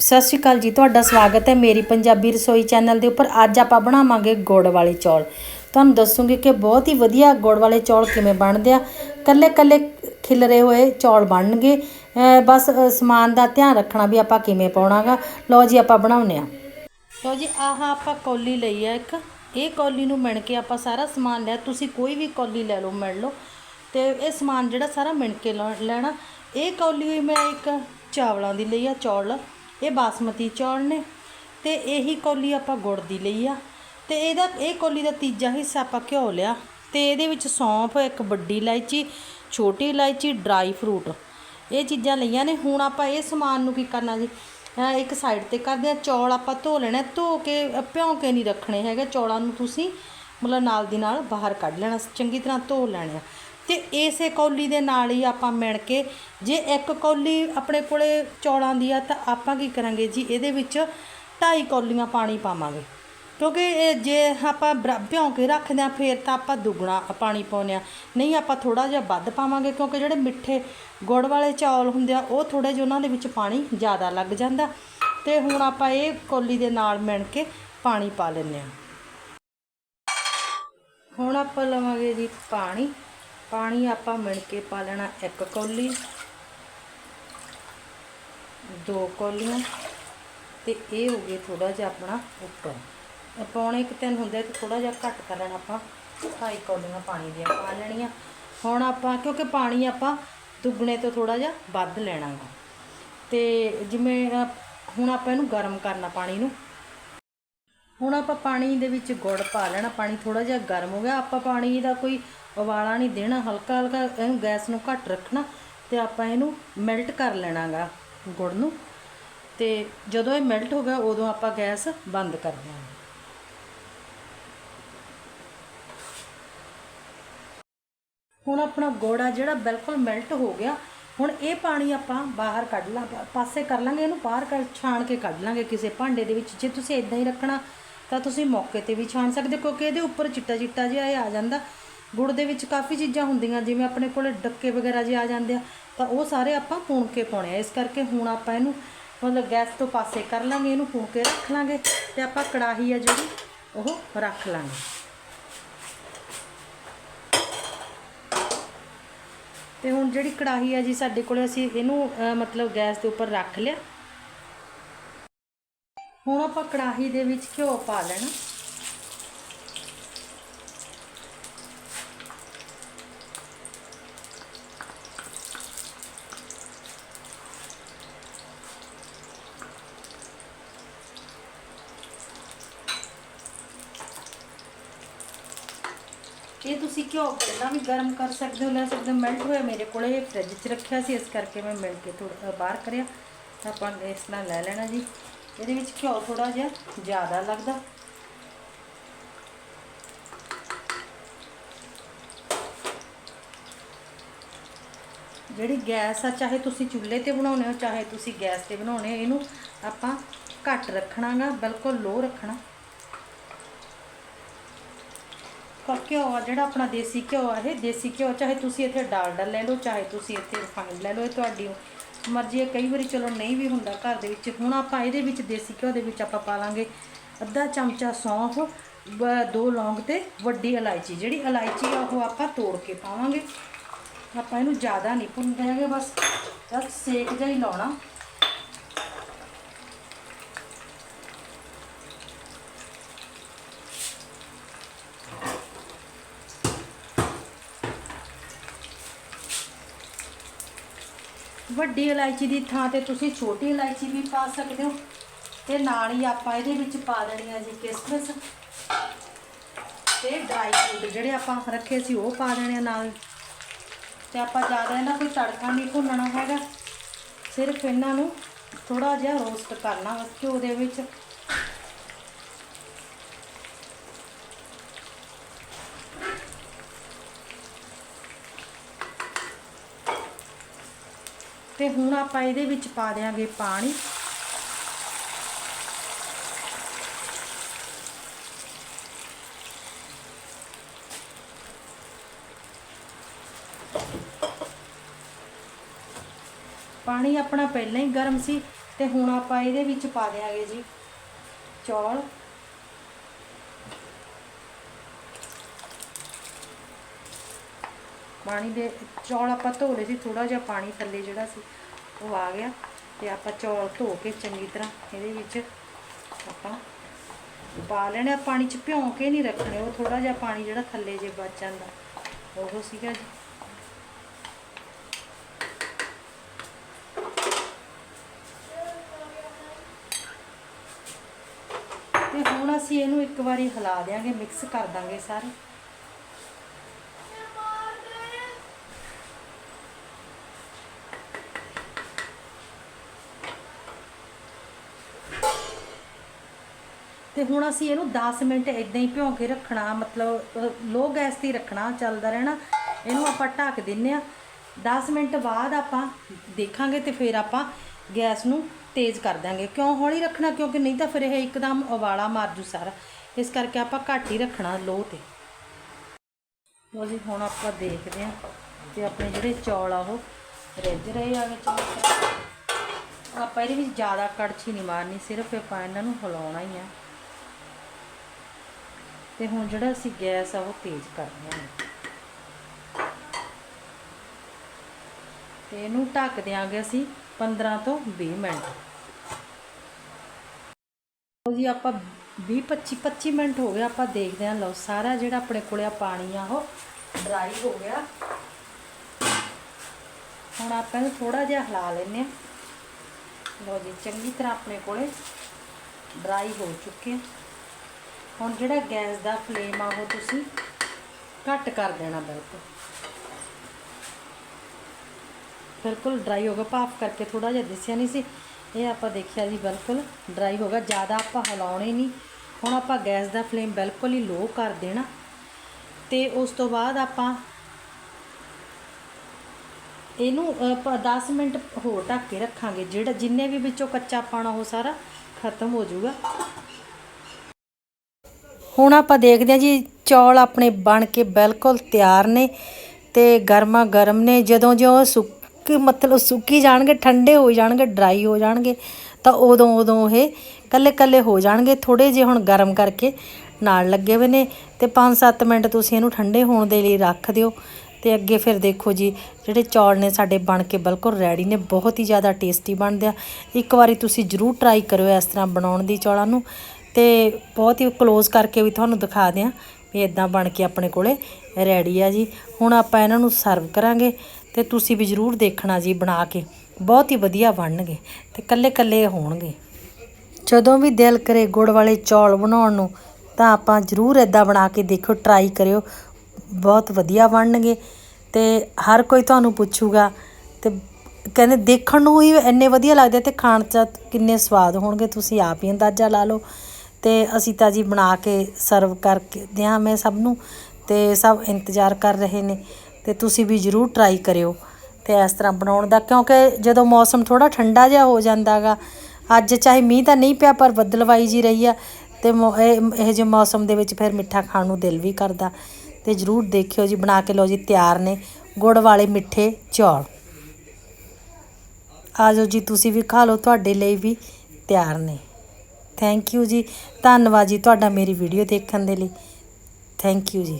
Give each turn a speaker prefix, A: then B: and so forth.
A: ਸਤਿ ਸ਼੍ਰੀ ਅਕਾਲ ਜੀ, ਤੁਹਾਡਾ ਸਵਾਗਤ ਹੈ ਮੇਰੀ ਪੰਜਾਬੀ ਰਸੋਈ ਚੈਨਲ ਦੇ ਉੱਪਰ। ਅੱਜ ਆਪਾਂ ਬਣਾਵਾਂਗੇ ਗੁੜ ਵਾਲੇ ਚੌਲ। ਤੁਹਾਨੂੰ ਦੱਸੂਗੀ ਕਿ ਬਹੁਤ ਹੀ ਵਧੀਆ ਗੁੜ ਵਾਲੇ ਚੌਲ ਕਿਵੇਂ ਬਣਦੇ ਆ। ਕੱਲੇ ਕੱਲੇ ਖਿਲਰੇ ਹੋਏ ਚੌਲ ਬਣਨਗੇ। ਬਸ ਸਮਾਨ ਦਾ ਧਿਆਨ ਰੱਖਣਾ ਵੀ ਆਪਾਂ ਕਿਵੇਂ ਪਾਉਣਾਗਾ। ਲਓ ਜੀ, ਆਪਾਂ ਬਣਾਉਨੇ ਆ ਲਓ ਜੀ, ਆਹ ਆਪਾਂ ਕੌਲੀ ਲਈ ਆ ਇੱਕ। ਇਹ ਕੌਲੀ ਨੂੰ ਮਿਣ ਕੇ ਆਪਾਂ ਸਾਰਾ ਸਮਾਨ ਲਿਆ। ਤੁਸੀਂ ਕੋਈ ਵੀ ਕੌਲੀ ਲੈ ਲਓ, ਮਿਣ ਲਓ। ਤੇ ਇਹ ਸਮਾਨ ਜਿਹੜਾ ਸਾਰਾ ਮਿਣ ਕੇ ਲਾ- ਲੈਣਾ। ਇਹ ਕੌਲੀ ਮੈਂ ਇੱਕ ਚਾਵਲਾਂ ਦੀ ਲਈ ਆ ਚੌਲ। ਇਹ ਬਾਸਮਤੀ ਚੌਲ ਨੇ ਤੇ ਇਹੀ ਕੌਲੀ ਆਪਾਂ ਗੁੜ ਦੀ ਲਈ ਆ। ਤੇ ਇਹਦਾ ਇਹ ਕੌਲੀ ਦਾ ਤੀਜਾ ਹਿੱਸਾ ਆਪਾਂ ਘਿਓ ਲਿਆ। ਤੇ ਇਹਦੇ ਵਿੱਚ ਸੌਂਫ, ਇੱਕ ਵੱਡੀ ਇਲਾਇਚੀ, ਛੋਟੀ ਇਲਾਇਚੀ, ਡਰਾਈ ਫਰੂਟ। ਇਹ ਚੀਜ਼ਾਂ ਲਈਆਂ ਨੇ। ਹੁਣ ਆਪਾਂ ਇਹ ਸਮਾਨ ਨੂੰ ਕੀ ਕਰਨਾ ਜੀ? ਇੱਕ ਸਾਈਡ ਤੇ ਕਰਦੇ ਆ। ਚੌਲ ਆਪਾਂ ਧੋ ਲੈਣੇ ਧੋ ਕੇ, ਭਿਉਂ ਕੇ ਨਹੀਂ ਰੱਖਣੇ ਹੈਗੇ। ਚੌਲਾਂ ਨੂੰ ਤੁਸੀਂ ਮਤਲਬ ਨਾਲ ਦੀ ਨਾਲ ਬਾਹਰ ਕੱਢ ਲੈਣਾ। ਚੰਗੀ ਤਰ੍ਹਾਂ ਧੋ ਲੈਣੇ ਆ। ਤੇ ਇਸੇ ਕੌਲੀ ਦੇ ਨਾਲ ਹੀ ਆਪਾਂ ਮਿਣ ਕੇ, ਜੇ ਇੱਕ ਕੌਲੀ ਆਪਣੇ ਕੋਲੇ ਚੌਲਾਂ ਦੀ ਆ ਤਾਂ ਆਪਾਂ ਕੀ ਕਰਾਂਗੇ ਜੀ, ਇਹਦੇ ਵਿੱਚ ਢਾਈ ਕੌਲੀਆਂ ਪਾਣੀ ਪਾਵਾਂਗੇ। ਕਿਉਂਕਿ ਇਹ ਜੇ ਆਪਾਂ ਬਰਾ- ਭਿਉਂ ਕੇ ਰੱਖਦੇ ਆ ਫੇਰ ਤਾਂ ਆਪਾਂ ਦੁੱਗਣਾ ਪਾਣੀ ਪਾਉਂਦੇ ਆ ਨਹੀਂ, ਆਪਾਂ ਥੋੜਾ ਜਿਹਾ ਵੱਧ ਪਾਵਾਂਗੇ, ਕਿਉਂਕਿ ਜਿਹੜੇ ਮਿੱਠੇ ਗੁੜ ਵਾਲੇ ਚੌਲ ਹੁੰਦੇ ਆ, ਉਹ ਥੋੜੇ ਜਿਹਾ ਉਹਨਾਂ ਦੇ ਵਿੱਚ ਪਾਣੀ ਜ਼ਿਆਦਾ ਲੱਗ ਜਾਂਦਾ। ਤੇ ਹੁਣ ਆਪਾਂ ਇਹ ਕੌਲੀ ਦੇ ਨਾਲ ਮਿਣ ਕੇ ਪਾਣੀ ਪਾ ਲੈਂਦੇ ਆ ਹੁਣ ਆਪਾਂ ਲਵਾਂਗੇ ਜੀ ਪਾਣੀ। ਪਾਣੀ ਆਪਾਂ ਮਿਣ ਕੇ ਪਾ ਲੈਣਾ ਇੱਕ ਕੌਲੀ, ਦੋ ਕੌਲੀਆਂ ਤੇ ਇਹ ਹੋ ਗਏ ਥੋੜਾ ਜਿਹਾ ਆਪਣਾ ਉੱਪਰ। ਇਹ ਪੌਣੇ ਇੱਕ ਤਿੰਨ ਹੁੰਦੇ ਤੇ ਥੋੜਾ ਜਿਹਾ ਘੱਟ ਕਰ ਲੈਣਾ ਆਪਾਂ, ਢਾਈ ਕੌਲੀਆਂ ਪਾਣੀ ਦੀਆਂ ਪਾ ਲੈਣੀਆਂ। ਹੁਣ ਆਪਾਂ, ਕਿਉਂਕਿ ਪਾਣੀ ਆਪਾਂ ਦੁੱਗਣੇ ਤੋਂ ਥੋੜਾ ਜਿਹਾ ਵੱਧ ਲੈਣਾ ਗਾ ਤੇ ਜਿਵੇਂ ਹੁਣ ਆਪਾਂ ਇਹਨੂੰ ਗਰਮ ਕਰਨਾ ਪਾਣੀ ਨੂੰ। ਹੁਣ ਆਪਾਂ ਪਾਣੀ ਦੇ ਵਿੱਚ ਗੁੜ ਪਾ ਲੈਣਾ, ਪਾਣੀ ਥੋੜਾ ਜਿਹਾ ਗਰਮ ਹੋ ਗਿਆ। ਆਪਾਂ ਪਾਣੀ ਦਾ ਕੋਈ ਉਬਾਲਾ ਨਹੀਂ ਦੇਣਾ, ਹਲਕਾ ਹਲਕਾ ਇਹਨੂੰ ਗੈਸ ਨੂੰ ਘੱਟ ਰੱਖਣਾ ਤੇ ਆਪਾਂ ਇਹਨੂੰ ਮੈਲਟ ਕਰ ਲੈਣਾਗਾ ਗੁੜ ਨੂੰ। ਤੇ ਜਦੋਂ ਇਹ ਮੈਲਟ ਹੋ ਗਿਆ, ਉਦੋਂ ਆਪਾਂ ਗੈਸ ਬੰਦ ਕਰ ਦਿਆਂਗੇ। ਹੁਣ ਆਪਣਾ ਗੁੜ ਆ ਜਿਹੜਾ ਬਿਲਕੁਲ ਮੈਲਟ ਹੋ ਗਿਆ, ਹੁਣ ਇਹ ਪਾਣੀ ਆਪਾਂ ਬਾਹਰ ਕੱਢ ਲਾਂ ਪਾਸੇ ਕਰ ਲਾਂਗੇ, ਇਹਨੂੰ ਬਾਹਰ ਕਰ ਛਾਣ ਕੇ ਕੱਢ ਲਾਂਗੇ ਕਿਸੇ ਭਾਂਡੇ ਦੇ ਵਿੱਚ। ਜੇ ਤੁਸੀਂ ਇਦਾਂ ਹੀ ਰੱਖਣਾ, ਤਾਂ ਤੁਸੀਂ ਮੌਕੇ ਤੇ ਵੀ ਛਾਣ ਸਕਦੇ ਹੋ, ਕਿਉਂਕਿ ਇਹਦੇ ਉੱਪਰ ਚਿੱਟਾ ਚਿੱਟਾ ਜਿਹਾ ਇਹ ਆ ਜਾਂਦਾ। ਗੁੜ ਦੇ ਵਿੱਚ ਕਾਫੀ ਚੀਜ਼ਾਂ ਹੁੰਦੀਆਂ, ਜਿਵੇਂ ਆਪਣੇ ਕੋਲ ਡੱਕੇ ਵਗੈਰਾ ਜੇ ਆ ਜਾਂਦੇ ਆ, ਤਾਂ ਉਹ ਸਾਰੇ ਆਪਾਂ ਪੁਣ ਕੇ ਪਾਉਣੇ ਆ। ਇਸ ਕਰਕੇ ਹੁਣ ਆਪਾਂ ਇਹਨੂੰ ਮਤਲਬ ਗੈਸ ਤੋਂ ਪਾਸੇ ਕਰ ਲਾਂਗੇ, ਇਹਨੂੰ ਪੁਣ ਕੇ ਰੱਖ ਲਾਂਗੇ ਤੇ ਆਪਾਂ ਕੜਾਹੀ ਆ ਜਿਹੜੀ, ਉਹ ਰੱਖ ਲਾਂਗੇ। ਤੇ ਹੁਣ ਜਿਹੜੀ ਕੜਾਹੀ ਆ ਜੀ, ਸਾਡੇ ਕੋਲ ਅਸੀਂ ਇਹਨੂੰ ਮਤਲਬ ਗੈਸ ਦੇ ਉੱਪਰ ਰੱਖ ਲਿਆ। ਹੁਣ ਆਪਾਂ ਕੜਾਹੀ ਦੇ ਵਿੱਚ ਘਿਓ ਪਾ ਲੈਣਾ। ਇਹ ਤੁਸੀਂ ਘਿਓ ਪਹਿਲਾਂ ਵੀ ਗਰਮ ਕਰ ਸਕਦੇ ਹੋ, ਲੈ ਸਕਦੇ ਹੋ। ਮੈਲਟ ਹੋਇਆ ਮੇਰੇ ਕੋਲੇ ਇਹ ਫ੍ਰਿਜ 'ਚ ਰੱਖਿਆ ਸੀ, ਇਸ ਕਰਕੇ ਮੈਂ ਮਿਲ ਕੇ ਥੋੜਾ ਬਾਹਰ ਕਰਿਆ। ਤਾਂ ਆਪਾਂ ਇਸ ਤਰ੍ਹਾਂ ਲੈ ਲੈਣਾ ਜੀ। ਇਹਦੇ ਵਿੱਚ ਘਿਓ ਥੋੜਾ ਜਿਹਾ ਜ਼ਿਆਦਾ ਲੱਗਦਾ। ਜਿਹੜੀ ਗੈਸ ਆ, ਚਾਹੇ ਤੁਸੀਂ ਚੁੱਲ੍ਹੇ ਤੇ ਬਣਾਉਣੇ ਹੋ, ਚਾਹੇ ਤੁਸੀਂ ਗੈਸ ਤੇ ਬਣਾਉਣੇ ਹੋ, ਇਹਨੂੰ ਆਪਾਂ ਘੱਟ ਰੱਖਣਾਗਾ ਬਿਲਕੁਲ ਲੋ ਰੱਖਣਾ। ਪਰ ਘਿਓ ਆ, ਜਿਹੜਾ ਆਪਣਾ ਦੇਸੀ ਘਿਓ ਆ, ਇਹ ਦੇਸੀ ਘਿਓ, ਚਾਹੇ ਤੁਸੀਂ ਇੱਥੇ ਡਾਲਡਾ ਲੈ ਲਓ, ਚਾਹੇ ਤੁਸੀਂ ਇੱਥੇ ਰਿਫਾਈਨਡ ਲੈ ਲਓ, ਇਹ ਤੁਹਾਡੀ ਮਰਜ਼ੀ ਹੈ। ਕਈ ਵਾਰੀ ਚਲੋ ਨਹੀਂ ਵੀ ਹੁੰਦਾ ਘਰ ਦੇ ਵਿੱਚ, ਹੁਣ ਆਪਾਂ ਇਹਦੇ ਵਿੱਚ ਦੇਸੀ ਘਿਓ ਦੇ ਵਿੱਚ ਆਪਾਂ ਪਾ ਲਾਂਗੇ ਅੱਧਾ ਚਮਚਾ ਸੌਂਫ ਦੋ ਲੌਂਗ ਤੇ ਵੱਡੀ ਇਲਾਇਚੀ, ਜਿਹੜੀ ਇਲਾਇਚੀ ਆ, ਉਹ ਆਪਾਂ ਤੋੜ ਕੇ ਪਾਵਾਂਗੇ। ਆਪਾਂ ਇਹਨੂੰ ਜ਼ਿਆਦਾ ਨਹੀਂ ਭੁੰਨਦੇ ਹੈਗੇ, ਬਸ ਜਸਟ ਸੇਕ ਜਿਹਾ ਹੀ ਲਾਉਣਾ। ਵੱਡੀ ਇਲਾਇਚੀ ਦੀ ਥਾਂ ਤੇ ਤੁਸੀਂ ਛੋਟੀ ਇਲਾਇਚੀ ਵੀ ਪਾ ਸਕਦੇ ਹੋ। ਤੇ ਨਾਲ ਹੀ ਆਪਾਂ ਇਹਦੇ ਵਿੱਚ ਪਾ ਦੇਣੀ ਆ ਜੀ ਕਿਸਮਿਸ। ਤੇ ਡਰਾਈ ਫਰੂਟ ਜਿਹੜੇ ਆਪਾਂ ਰੱਖੇ ਸੀ ਉਹ ਪਾ ਦੇਣੇ ਆ ਨਾਲ। ਤੇ ਆਪਾਂ ਜ਼ਿਆਦਾ ਇਹਨਾਂ ਕੋਈ ਤੜਕਾ ਨਹੀਂ ਭੁੰਨਣਾ ਹੈਗਾ। ਸਿਰਫ ਇਹਨਾਂ ਨੂੰ ਥੋੜਾ ਜਿਹਾ ਰੋਸਟ ਕਰਨਾ ਘਿਓ ਦੇ ਵਿੱਚ। ਤੇ ਹੁਣ ਆਪਾਂ ਇਹਦੇ ਵਿੱਚ ਪਾ ਦੇਾਂਗੇ ਪਾਣੀ। ਪਾਣੀ ਆਪਣਾ ਪਹਿਲਾਂ ਹੀ ਗਰਮ ਸੀ ਤੇ ਹੁਣ ਆਪਾਂ ਇਹਦੇ ਵਿੱਚ ਪਾ ਦਿਆਂਗੇ ਜੀ ਚੌਲ। ਪਾਣੀ ਦੇ ਚੌਲ ਆਪਾਂ ਧੋ ਲਏ ਸੀ ਥੋੜਾ ਜਿਹਾ ਪਾਣੀ ਥੱਲੇ ਜਿਹੜਾ ਸੀ, ਉਹ ਆ ਗਿਆ ਤੇ ਆਪਾਂ ਚੌਲ ਧੋ ਕੇ ਚੰਗੀ ਤਰ੍ਹਾਂ ਇਹਦੇ ਵਿੱਚ ਆਪਾਂ ਪਾ ਲੈਣੇ। ਆ ਪਾਣੀ ਚ ਭਿਉਂ ਕੇ ਨਹੀਂ ਰੱਖਣੇ, ਉਹ ਥੋੜਾ ਜਿਹਾ ਪਾਣੀ ਜਿਹੜਾ ਥੱਲੇ ਜੇ ਬਚ ਜਾਂਦਾ, ਉਹ ਸੀਗਾ ਜੀ। ਤੇ ਹੁਣ ਅਸੀਂ ਇਹਨੂੰ ਇੱਕ ਵਾਰੀ ਹਿਲਾ ਦਿਆਂਗੇ, ਮਿਕਸ ਕਰ ਦਾਂਗੇ ਸਾਰੇ। ਤੇ ਹੁਣ ਅਸੀਂ ਇਹਨੂੰ 10 ਮਿੰਟ ਇਦਾਂ ਹੀ ਭਿਉਂ ਕੇ ਰੱਖਣਾ, ਮਤਲਬ ਲੋ ਗੈਸ ਤੇ ਹੀ ਰੱਖਣਾ, ਚੱਲਦਾ ਰਹਿਣਾ। ਇਹਨੂੰ ਆਪਾਂ ਢੱਕ ਦਿੰਨੇ ਆ। 10 ਮਿੰਟ ਬਾਅਦ ਆਪਾਂ ਦੇਖਾਂਗੇ ਤੇ ਫਿਰ ਆਪਾਂ ਗੈਸ ਨੂੰ ਤੇਜ਼ ਕਰ ਦਾਂਗੇ ਕਿਉਂ ਹੌਲੀ ਰੱਖਣਾ? ਕਿਉਂਕਿ ਨਹੀਂ ਤਾਂ ਫਿਰ ਇਹ ਇੱਕਦਮ ਉਬਾਲਾ ਮਾਰ ਜੂ ਸਾਰਾ। ਇਸ ਕਰਕੇ ਆਪਾਂ ਘੱਟ ਹੀ ਰੱਖਣਾ ਲੋ ਤੇ। ਲੋ ਜੀ, ਹੁਣ ਆਪਾਂ ਦੇਖਦੇ ਹਾਂ ਤੇ ਆਪਣੇ ਜਿਹੜੇ ਚੌਲ ਆ ਉਹ ਰਿੱਝ ਰਹੇ ਆ ਵਿੱਚ। ਆਪਾਂ ਇਹਦੇ ਵਿੱਚ ਜ਼ਿਆਦਾ ਕੜਛੀ ਨਹੀਂ ਮਾਰਨੀ, ਸਿਰਫ ਆਪਾਂ ਇਹਨਾਂ ਨੂੰ ਹਿਲਾਉਣਾ ਹੀ ਆ। ਤੇ ਹੁਣ ਜਿਹੜਾ ਅਸੀਂ ਗੈਸ ਆ ਉਹ ਤੇਜ਼ ਕਰਨਾ ਹਾਂ। ਤੇ ਇਹਨੂੰ ਢੱਕ ਦਿਆਂਗੇ ਅਸੀਂ 15 ਤੋਂ 20 ਮਿੰਟ। ਲਓ ਜੀ, ਆਪਾਂ 20 25 25 ਮਿੰਟ ਹੋ ਗਏ, ਆਪਾਂ ਦੇਖਦੇ ਹਾਂ। ਲਓ, ਸਾਰਾ ਜਿਹੜਾ ਆਪਣੇ ਕੋਲੇ ਆ ਪਾਣੀ ਆ, ਉਹ ਡਰਾਈ ਹੋ ਗਿਆ। ਹੁਣ ਆਪਾਂ ਇਹਨੂੰ ਥੋੜਾ ਜਿਹਾ ਹਿਲਾ ਲੈਨੇ ਆ ਲਓ ਜੀ, ਚੰਗੀ ਤਰ੍ਹਾਂ ਆਪਣੇ ਕੋਲੇ ਡਰਾਈ ਹੋ ਚੁੱਕੇ ਆ। ਹੁਣ ਜਿਹੜਾ ਗੈਸ ਦਾ ਫਲੇਮ ਆ ਉਹ ਤੁਸੀਂ ਘੱਟ ਕਰ ਦੇਣਾ ਬਿਲਕੁਲ। ਬਿਲਕੁਲ ਡਰਾਈ ਹੋ ਗਿਆ। ਭਾਫ ਕਰਕੇ ਥੋੜਾ ਜਿਹਾ ਦਿਸਿਆ ਨਹੀਂ ਸੀ। ਇਹ ਆਪਾਂ ਦੇਖਿਆ ਜੀ ਬਿਲਕੁਲ ਡਰਾਈ ਹੋ ਗਿਆ। ਜ਼ਿਆਦਾ ਆਪਾਂ ਹਿਲਾਉਣੇ ਨਹੀਂ। ਹੁਣ ਆਪਾਂ ਗੈਸ ਦਾ ਫਲੇਮ ਬਿਲਕੁਲ ਹੀ ਲੋ ਕਰ ਦੇਣਾ। ਤੇ ਉਸ ਤੋਂ ਬਾਅਦ ਆਪਾਂ ਇਹਨੂੰ, ਆਪਾਂ 10 ਮਿੰਟ ਹੋਰ ਢੱਕ ਕੇ ਰੱਖਾਂਗੇ। ਜਿਹੜਾ ਜਿੰਨੇ ਵੀ ਵਿੱਚੋਂ ਕੱਚਾ ਪਾਣਾ ਉਹ ਸਾਰਾ ਖਤਮ ਹੋ ਜਾਊਗਾ। ਹੁਣ ਆਪਾਂ ਦੇਖਦੇ ਹਾਂ ਜੀ, ਚੌਲ ਆਪਣੇ ਬਣ ਕੇ ਬਿਲਕੁਲ ਤਿਆਰ ਨੇ ਤੇ ਗਰਮਾ ਗਰਮ ਨੇ। ਜਦੋਂ ਜਿਉਂ ਸੁੱਕ, ਮਤਲਬ ਸੁੱਕੀ ਜਾਣਗੇ, ਠੰਡੇ ਹੋ ਜਾਣਗੇ ਡਰਾਈ ਹੋ ਜਾਣਗੇ, ਤਾਂ ਉਦੋਂ ਉਦੋਂ ਇਹ ਕੱਲੇ ਕੱਲੇ ਹੋ ਜਾਣਗੇ ਥੋੜੇ ਜਿਹੇ ਹੁਣ ਗਰਮ ਕਰਕੇ ਨਾਲ ਲੱਗੇ ਹੋਏ ਨੇ ਤੇ 5-7 ਮਿੰਟ ਤੁਸੀਂ ਇਹਨੂੰ ਠੰਡੇ ਹੋਣ ਦੇ ਲਈ ਰੱਖ ਦਿਓ ਤੇ ਅੱਗੇ ਫਿਰ ਦੇਖੋ ਜੀ, ਜਿਹੜੇ ਚੌਲ ਨੇ ਸਾਡੇ ਬਣ ਕੇ ਬਿਲਕੁਲ ਰੈਡੀ ਨੇ, ਬਹੁਤ ਹੀ ਜ਼ਿਆਦਾ ਟੇਸਟੀ ਬਣਦੇ ਆ। ਇੱਕ ਵਾਰੀ ਤੁਸੀਂ ਜ਼ਰੂਰ ਟਰਾਈ ਕਰਿਓ ਇਸ ਤਰ੍ਹਾਂ ਬਣਾਉਣ ਦੀ ਚੌਲਾਂ ਨੂੰ। ਤੇ ਬਹੁਤ ਹੀ ਕਲੋਜ਼ ਕਰਕੇ ਵੀ ਤੁਹਾਨੂੰ ਦਿਖਾ ਦਿਆਂ ਵੀ ਇਦਾਂ ਬਣ ਕੇ ਆਪਣੇ ਕੋਲੇ ਰੈਡੀ ਆ ਜੀ। ਹੁਣ ਆਪਾਂ ਇਹਨਾਂ ਨੂੰ ਸਰਵ ਕਰਾਂਗੇ ਤੇ ਤੁਸੀਂ ਵੀ ਜ਼ਰੂਰ ਦੇਖਣਾ ਜੀ ਬਣਾ ਕੇ। ਬਹੁਤ ਹੀ ਵਧੀਆ ਬਣਨਗੇ ਤੇ ਕੱਲੇ ਕੱਲੇ ਹੋਣਗੇ। ਜਦੋਂ ਵੀ ਦਿਲ ਕਰੇ ਗੁੜ ਵਾਲੇ ਚੌਲ ਬਣਾਉਣ ਨੂੰ, ਤਾਂ ਆਪਾਂ ਜ਼ਰੂਰ ਇਦਾਂ ਬਣਾ ਕੇ ਦੇਖੋ ਟਰਾਈ ਕਰਿਓ। ਬਹੁਤ ਵਧੀਆ ਬਣਨਗੇ ਤੇ ਹਰ ਕੋਈ ਤੁਹਾਨੂੰ ਪੁੱਛੂਗਾ ਤੇ ਕਹਿੰਦੇ ਦੇਖਣ ਨੂੰ ਹੀ ਇੰਨੇ ਵਧੀਆ ਲੱਗਦੇ ਤੇ ਖਾਣ 'ਚ ਕਿੰਨੇ ਸਵਾਦ ਹੋਣਗੇ। ਤੁਸੀਂ ਆਪ ਹੀ ਅੰਦਾਜ਼ਾ ਲਾ ਲਓ। ਤੇ ਅਸੀਂ ਤਾਂ ਜੀ ਬਣਾ ਕੇ ਸਰਵ ਕਰਕੇ ਦਿਆਂ ਮੈਂ ਸਭ ਨੂੰ ਤੇ ਸਭ ਇੰਤਜ਼ਾਰ ਕਰ ਰਹੇ ਨੇ ਤੇ ਤੁਸੀਂ ਵੀ ਜ਼ਰੂਰ ਟਰਾਈ ਕਰਿਓ ਤੇ ਇਸ ਤਰ੍ਹਾਂ ਬਣਾਉਣ ਦਾ ਕਿਉਂਕਿ ਜਦੋਂ ਮੌਸਮ ਥੋੜਾ ਠੰਡਾ ਜਿਹਾ ਹੋ ਜਾਂਦਾਗਾ, ਅੱਜ ਚਾਹੇ ਮੀਂਹ ਤਾਂ ਨਹੀਂ ਪਿਆ ਪਰ ਬੱਦਲਵਾਈ ਜੀ ਰਹੀ ਆ ਤੇ ਇਹ ਇਹ ਜਿਹੇ ਮੌਸਮ ਦੇ ਵਿੱਚ ਫਿਰ ਮਿੱਠਾ ਖਾਣ ਨੂੰ ਦਿਲ ਵੀ ਕਰਦਾ ਤੇ ਜ਼ਰੂਰ ਦੇਖਿਓ ਜੀ, ਬਣਾ ਕੇ ਲਓ ਜੀ, ਤਿਆਰ ਨੇ ਗੁੜ ਵਾਲੇ ਮਿੱਠੇ ਚੌਲ। ਆਜੋ ਜੀ, ਤੁਸੀਂ ਵੀ ਖਾ ਲਓ, ਤੁਹਾਡੇ ਲਈ ਵੀ ਤਿਆਰ ਨੇ। ਥੈਂਕ ਯੂ ਜੀ। ਧੰਨਵਾਦ ਜੀ ਤੁਹਾਡਾ ਮੇਰੀ ਵੀਡੀਓ ਦੇਖਣ ਦੇ ਲਈ। ਥੈਂਕ ਯੂ ਜੀ।